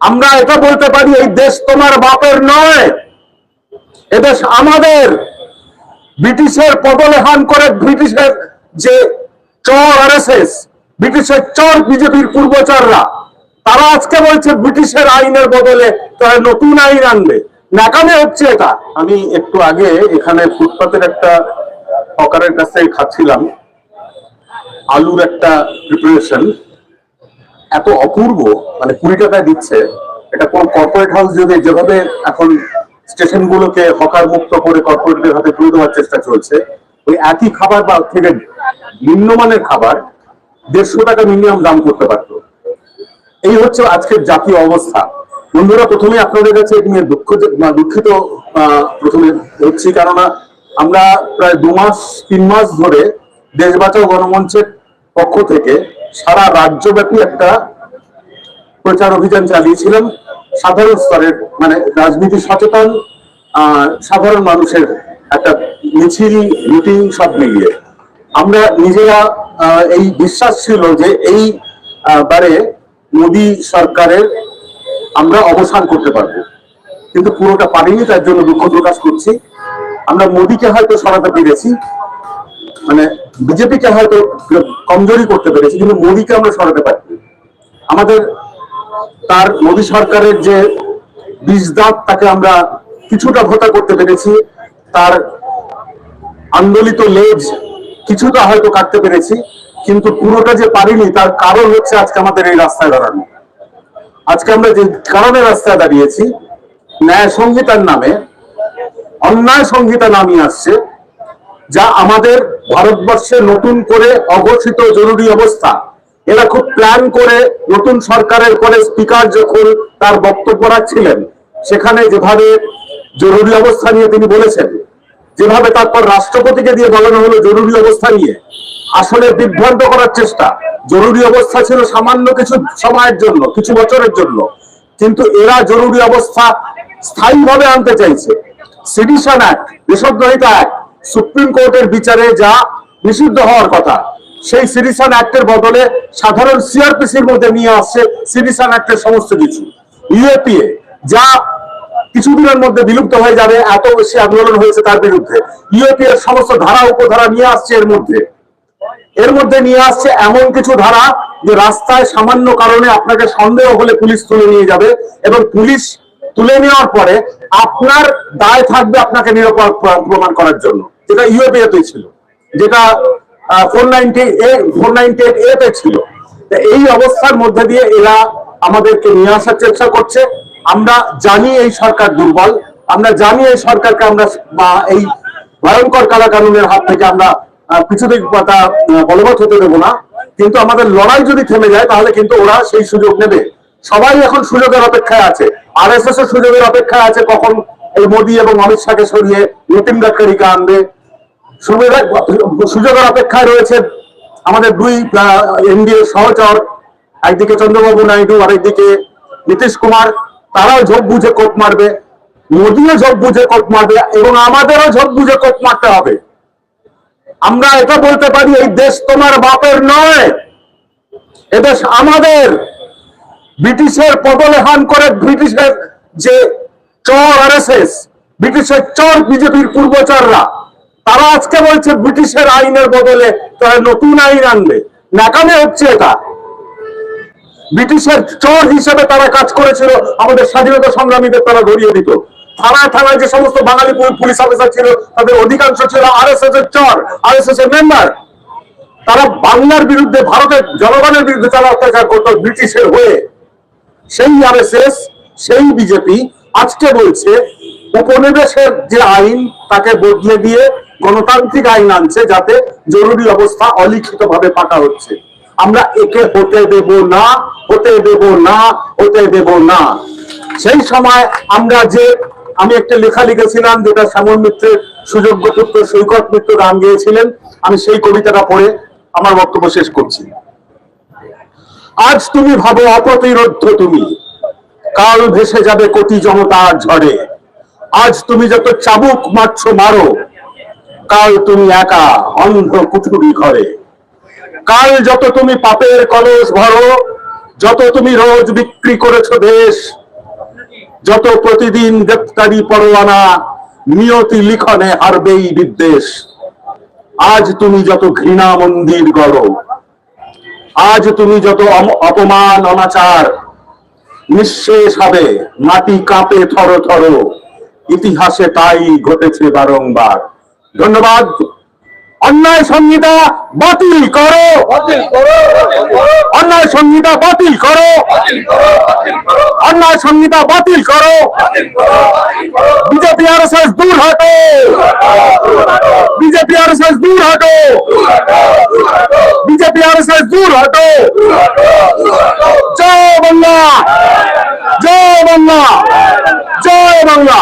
আমরা এটা বলতে পারি, এই দেশ তোমার বাপের নয়। এদেশ আমাদের। ব্রিটিশের পদলেহান করে ব্রিটিশের যে চর আরএসএস, ব্রিটিশের চর বিজেপির পূর্বচররা, তারা আজকে বলছে ব্রিটিশের আইনের বদলে তারা নতুন আইন আনবে। নাকামে হচ্ছে এটা। আমি একটু আগে এখানে ফুটপাতের একটা হকারের কাছ খাচ্ছিলাম। আলুর একটা প্রিপারেশন এত অপূর্ব মানে কুড়ি টাকায় দিচ্ছে, এটা কোন কর্পোরেট হাউস যদি যেভাবে এখন স্টেশন গুলোকে হকার মুক্ত করে কর্পোরেটদের হাতে তুলে দেওয়ার চেষ্টা চলছে, ওই একই খাবার বা থেকে নিম্নমানের খাবার দেড়শো টাকা মিনিমাম দাম করতে পারতো। এই হচ্ছে আজকের জাতীয় অবস্থা। বন্ধুরা, প্রথমে আপনাদের কাছে নিয়ে দুঃখ দুঃখিত প্রথমে হচ্ছি, কেননা আমরা প্রায় দু মাস, তিন মাস ধরে দেশ বাঁচাও গণমঞ্চের পক্ষ থেকে সারা রাজ্যব্যাপী একটা প্রচার অভিযান চালিয়েছিলাম সাধারণ স্তরের মানে রাজনীতি সচেতন সাধারণ মানুষের একটা মিছিল, মিটিং সব মিলিয়ে। আমরা নিজেরা এই বিশ্বাস ছিল যে এই বারে মোদী সরকারের আমরা অবসান করতে পারব। কিন্তু পুরোটা পারিনি, তার জন্য দুঃখ প্রকাশ করছি। আমরা মোদীকে হয়তো সরাতে পেরেছি। মানে বিজেপিকে হয়তো কমজোরি করতে পেরেছি, কিন্তু মোদীকে আমরা সরাতে পারিনি আমাদের তার মোদী সরকারের যে বিষ দাঁত তাকে আমরা কিছুটা ভোতা করতে পেরেছি। তার আন্দোলিত লেজ কিছুটা হয়তো কাটতে পেরেছি, কিন্তু পুরোটা যে পারিনি, তার কারণ হচ্ছে আজকে আমাদের এই রাস্তায় দাঁড়ানো। আজকে আমরা যে কারণে রাস্তায় দাঁড়িয়েছি, ন্যায় সংহিতার নামে, অন্যায় সংহিতা নামিয়ে আসছে যা আমাদের ভারতবর্ষে নতুন করে অঘোষিত জরুরি অবস্থা। এরা খুব প্ল্যান করে নতুন সরকারের পরে স্পিকার যখন তার বক্তব্য রাখছিলেন, সেখানে যেভাবে জরুরি অবস্থা নিয়ে তিনি বলেছেন, যেভাবে তারপর রাষ্ট্রপতিকে দিয়ে বলানো হলো জরুরি অবস্থা নিয়ে, আসলে বিভ্রান্ত করার চেষ্টা। জরুরি অবস্থা ছিল সামান্য কিছু সময়ের জন্য, কিছু বছরের জন্য। কিন্তু এরা জরুরি অবস্থা স্থায়ীভাবে আনতে চাইছে। সিডিশন অ্যাক্ট, দেশদ্রোহিতা অ্যাক্ট সুপ্রিম কোর্টের বিচারে যা নিষিদ্ধ হওয়ার কথা, সেই সিডিশন অ্যাক্টের বদলে সাধারণ সিআরপিসির মধ্যে নিয়ে আসছে সিডিশন অ্যাক্টের সমস্ত কিছু। ইউএপিএ যা কিছুদিনের মধ্যে বিলুপ্ত হয়ে যাবে, এত বেশি আন্দোলন হয়েছে তার বিরুদ্ধে। ইউএপি এর সমস্ত ধারা, উপধারা নিয়ে আসছে এর মধ্যে। এর মধ্যে নিয়ে আসছে এমন কিছু ধারা যে রাস্তায় সামান্য কারণে আপনাকে সন্দেহ হলে পুলিশ তুলে নিয়ে যাবে এবং পুলিশ তুলে নেওয়ার পরে আপনার দায় থাকবে আপনাকে নিরাপদ প্রমাণ করার জন্য। যেটা ইউএপি তে ছিল, যেটা four ninety four ninety eight এ ছিল। এই অবস্থার মধ্যে দিয়ে এরা আমাদেরকে নিয়ে আসার চেষ্টা করছে। আমরা জানি এই সরকার দুর্বল। আমরা জানি এই সরকারকে আমরা, বা এই ভয়ঙ্কর কালা কানুনের হাত থেকে আমরা কিছুতেই তা বলবৎ হতে দেবো না। কিন্তু আমাদের লড়াই যদি থেমে যায়, তাহলে কিন্তু ওরা সেই সুযোগ নেবে। সবাই এখন সুযোগের অপেক্ষায় আছে। আর এস এস সুযোগের অপেক্ষায় আছে কখন এই মোদী এবং অমিত শাহকে সরিয়ে নীতিন গাডকারিকে আনবে। সুযোগের অপেক্ষায় রয়েছে আমাদের দুই এনডিএ সহচর, একদিকে চন্দ্রবাবু নাইডু, আরেকদিকে নীতিশ কুমার। তারাও ঝোপ বুঝে কোপ মারবে, মোদিও ঝোপ বুঝে কোপ মারবে, এবং আমাদেরও ঝোপ বুঝে কোপ মারতে হবে। আমরা এটা বলতে পারি, এই দেশ তোমার বাপের নয় এদেশ আমাদের। ব্রিটিশের পদলেহান করে ব্রিটিশের যে চর আরএসএস ব্রিটিশের চর বিজেপির পূর্বচররা তারা আজকে বলছে ব্রিটিশের আইনের বদলে তারা নতুন আইন আনবে। নাকামে হচ্ছে এটা। ব্রিটিশের চোর হিসেবে তারা কাজ করেছিল, আমাদের স্বাধীনতা সংগ্রামীদের তারা ধরিয়ে দিত। থানায় থানায় যে সমস্ত বাঙালি পুলিশ- অফিসার ছিল, তাদের অধিকাংশ ছিল আরএসএস এর চর আরএসএস এর মেম্বার। তারা বাংলার বিরুদ্ধে, ভারতের জনগণের বিরুদ্ধে তারা অত্যাচার করতো ব্রিটিশের হয়ে, সেই আরএসএস, সেই বিজেপি আজকে বলছে উপনিবেশের যে আইন, তাকে বদলে দিয়ে গণতান্ত্রিক আইন আনছে যাতে জরুরি অবস্থা অলিখিত ভাবে পাকা হচ্ছে। আমরা একে হতে দেব না, হতে দেব না, হতে দেব না। সেই সময় আমরা যে, আমি একটা লেখা লিখেছিলাম যেটা শ্যামল মিত্রের সুযোগ্য পুত্র সৈকত মিত্র গান গেয়েছিলেন। আমি সেই কবিতাটা পড়ে আমার বক্তব্য শেষ করছি। আজ তুমি ভাবো অপ্রতিরোধ তুমি। কাল ভেসে যাবে কোটি জনতার ঝড়ে। আজ তুমি যত চাবুক মারছো, মারো। কাল তুমি একা অন্ধ কুঠুরি ঘরে। কাল যত তুমি পাপের কলস ভরো, যত তুমি রোজ বিক্রি করেছ দেশ, যত প্রতিদিন গ্রেপ্তারি পরোয়ানা, নিয়তি লিখনে হারবেই বিদ্বেষ। আজ তুমি যত ঘৃণা মন্দির গড়ো, আজ তুমি যত অপমান অনাচার, নিঃশেষ হবে মাটি কাঁপে থর থর ইতিহাসে তাই ঘটেছে বারংবার। ধন্যবাদ। অন্যায় সংহিতা বাতিল করো। অন্যায় সংহিতা বাতিল করো। অন্যায় সংহিতা বাতিল করো। বিজেপি আর এস এস দূর হটো। বিজেপি আর এস এস দূর হটো। বিজেপি আর এস দূর হটো। জয় বাংলা। জয় বাংলা। জয় বাংলা।